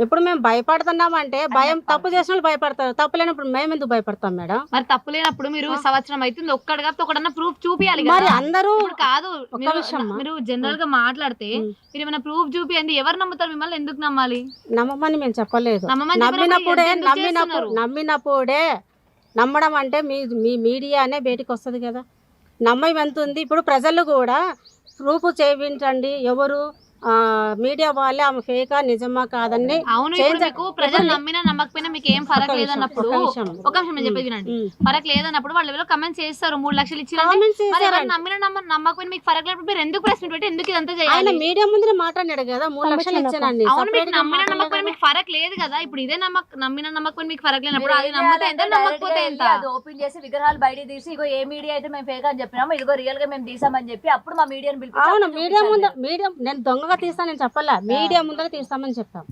ఇప్పుడు మేము భయపడుతున్నామంటే భయం తప్పు చేసిన వాళ్ళు భయపడతారు. తప్పు లేనప్పుడు మేము ఎందుకు భయపడతాం మేడం? మరి తప్పు లేనప్పుడు మీరు సంవత్సరం అవుతుంది. ఒక్కడు కాబట్టి ప్రూఫ్ చూపియాలి మరి అందరూ కాదు మీరు- విషయం అమ్మా. మీరు జనరల్గా మాట్లాడితే. మీరు ఏమైనా ప్రూఫ్ చూపియండి. ఎవరు నమ్ముతారు మిమ్మల్ని? ఎందుకు నమ్మాలి? నమ్మమని మేము చెప్పలేదు. నమ్మినప్పుడే నమ్మినప్పుడు? నమ్మినప్పుడే నమ్మడం అంటే మీ మీ మీడియానే బయటికి వస్తుంది కదా. నమ్మం ఎంత ఉంది? ఇప్పుడు ప్రజలు కూడా ప్రూఫ్ చేయించండి. ఎవరు మీడియా వాళ్ళే ఆమె ఫేకా నిజమా కాదని అవును ఇప్పుడు చేంజ్- మీకు ప్రజలు నమ్మినా నమ్మకపోయినా మీకు ఏం ఫరక్ లేదన్నప్పుడు. ఒక నిమిషం నేను చెప్పేది వినండి. ఫరక్ లేదన్నప్పుడు వాళ్ళు ఎవరో కమెంట్స్ చేస్తారు మూడు లక్షలు ఇచ్చిన. నమ్మినా నమ్మ నమ్మకపోయినా మీకు ఫరక్ లేనప్పుడు మీరు ఎందుకు ప్రెస్ మీట్ పెట్టి ఎందుకు ఇదంతా ఆయన చేయాలి మీడియా ముందరే మాట్లాడాడు కదా మూడు లక్షలు ఇచ్చానండి అవును మీకు నమ్మినా నమ్మకపోయినా. మీకు ఫరక్ లేదు కదా. ఇప్పుడు ఇదే నమ్మక నమ్మినా నమ్మకపోయినా మీకు ఫరక్ లేనప్పుడు అది నమ్మితే ఎంత నమ్మకపోతే ఎంత? అది ఓపెన్ చేసి విగ్రహాలు బయట తీసి ఇగో ఏ మీడియా అయితే మేము ఫేక్ అని చెప్పినాము ఇదిగో రియల్గా మేము తీసామని చెప్పి అప్పుడు మా మీడియాని పిలిపించి అవును మీడియా ముందు. మీడియా నేను దొంగగా తీస్తానని చెప్పాలా? మీడియా ముందర తీస్తామని చెప్పాం